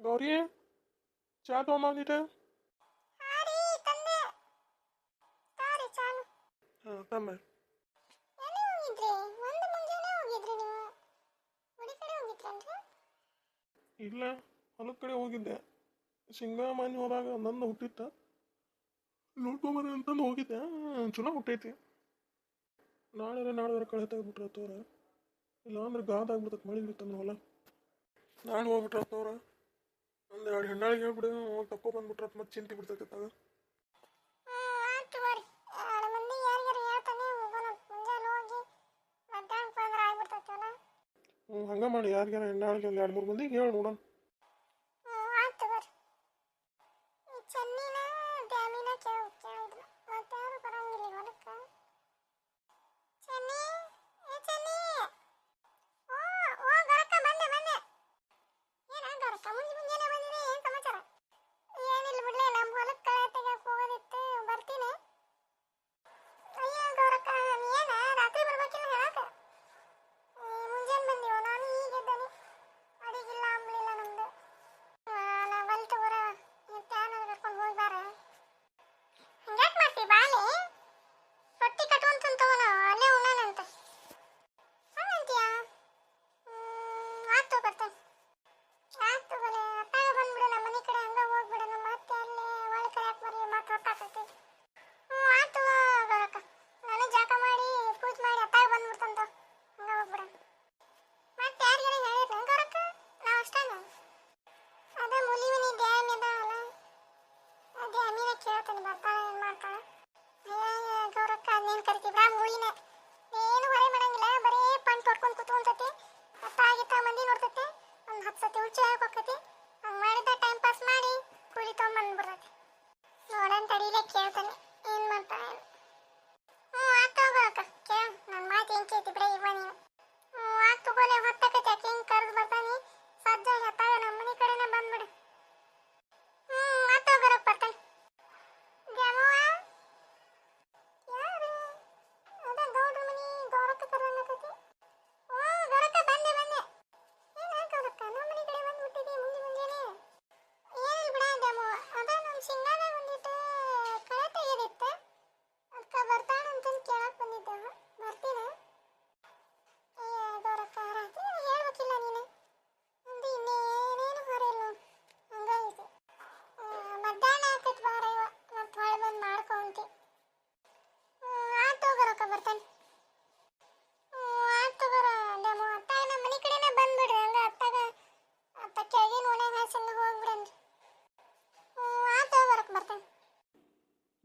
ಗೌರಿ ಚಾ ತೊಗೊಂಬಂದಿದ್ದೆ. ಹಾಂ ತಮ್ಮ. ಇಲ್ಲ ಹೊಲದ ಕಡೆ ಹೋಗಿದ್ದೆ. ಸಿಂಗಮಾನಿ ಹೋದಾಗ ನನ್ನ ಹುಟ್ಟಿತ್ತ. ನೋಡ್ಕೊಂಬರ್ರಿ ಅಂತಂದು ಹೋಗಿದ್ದೆ. ಚಲೋ ಹುಟ್ಟೈತಿ. ನಾಳೆ ನಾಳೆ ಕಳೆ ತೆಗೆದ್ಬಿಟ್ರೆ ತೋರ. ಇಲ್ಲಾಂದ್ರೆ ಗಾದ ಆಗ್ಬಿಡ್ತದೆ ಮಳೆ ಹಿಡಿತಂದ್ರೆ ಹೊಲ ನಾನು ಹೋಗ್ಬಿಟ್ರತ್ ಅವ್ರ. ಒಂದು ಎರಡು ಹೆಣ್ಣಾಳಿಗೆ ಹೇಳ್ಬಿಡು ಹೋಗಿ ತಕ್ಕೊ ಬಂದ್ಬಿಟ್ರತ್ ಮತ್ತೆ ಚಿಂತೆ ಬಿಡ್ತೈತೆ ಆಗ ಹ್ಞೂ ಹಂಗೆ ಮಾಡಿ ಯಾರಿಗಾರ ಹೆಣ್ಣಾಳಿಗೆ ಒಂದು ಎರಡು ಮೂರು ಮಂದಿಗೆ ಹೇಳಿ ನೋಡೋಣ.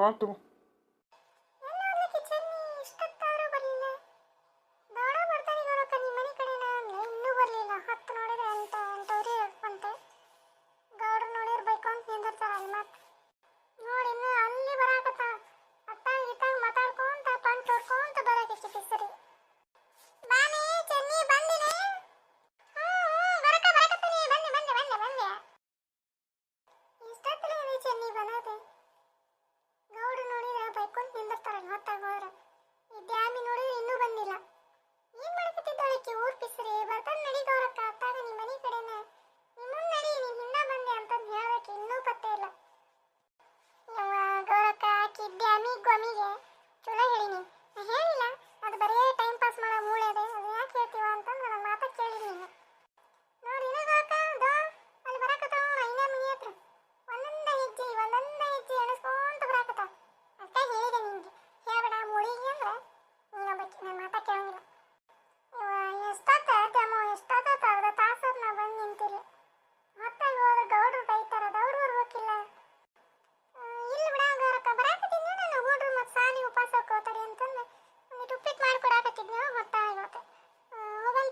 Obrigado.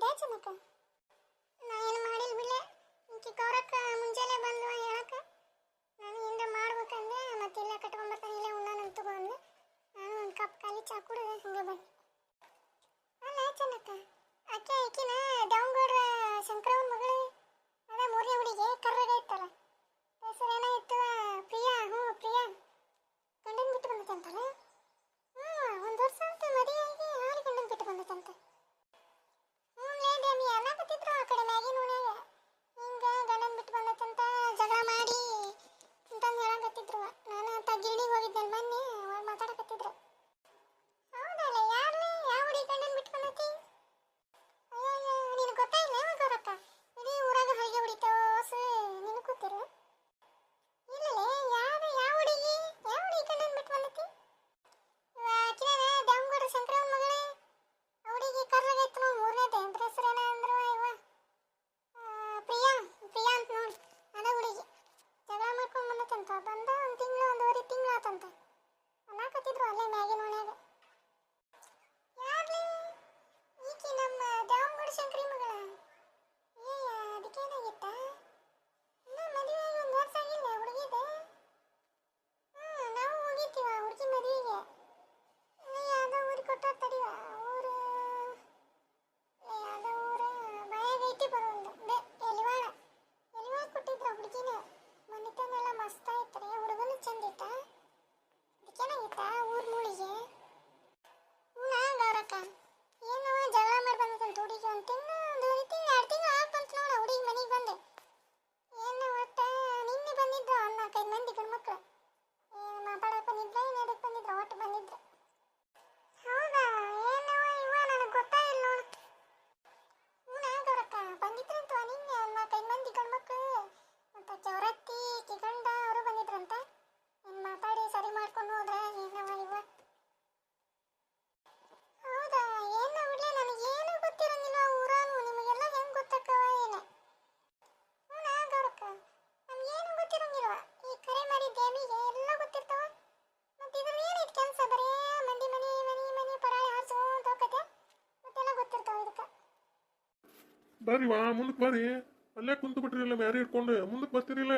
ಮಾಡಿದ್ದೆ ಜನಕ ನಾ ಏನು ಮಾಡಿಲ್ಲ ಬಿಡ್ಲೆ. ಈಕೆ ಮುಂಜಾನೆ ಬಂದ್ವ ಹೇಳಕ್ಕ. ನಾನು ಹಿಂದೆ ಮಾಡ್ಬೇಕಂದ್ರೆ ಮತ್ತೆ ಇಲ್ಲೇ ಕಟ್ಕೊಂಡ್ಬರ್ತಾನೆ ಇಲ್ಲೇ ಉಣ್ಣನ ತಗೊಂಡು ನಾನು ಒಂದು ಕಪ್ ಖಾಲಿ ಚಾ ಕುಡಿದೆ ಹಂಗೆ ಬಂದೆ. ಅಲ್ಲ ಜನಕ ಅಕ್ಕೆ ಈಕಿನ ದಾವಣಗೌಡ ಶಂಕರವ್ರ ಮಗಳು, ಅದ ಮೂರನೇ ಹುಡುಗಿ ಕರ್ರಗ ಇತ್ತಲ್ಲ. ಹೆಸರು ಏನಾಗಿತ್ತು ಪ್ರಿಯಾ? ಅಂತ. ಅನ್ನಾಕತ್ತಿದ್ರು ಅಲ್ಲೇ ಮ್ಯಾಗಿನ ಒಳಗೆ ಯಾರ್ಲಿ? ಈಕೆ ನಮ್ಮ ದಾಮಗುಡಿ ಶಂಕರಿ ಮಗಳ. ಬರ್ರಿ ವಾ ಮುಂದಕ್ಕೆ ಬರ್ರಿ ಅಲ್ಲೇ ಕುಂತು ಬಿಟ್ರಿ ಮ್ಯಾರಿ ಇಟ್ಕೊಂಡು ಮುಂದಕ್ಕೆ ಬರ್ತೀರಿಲ್ಲ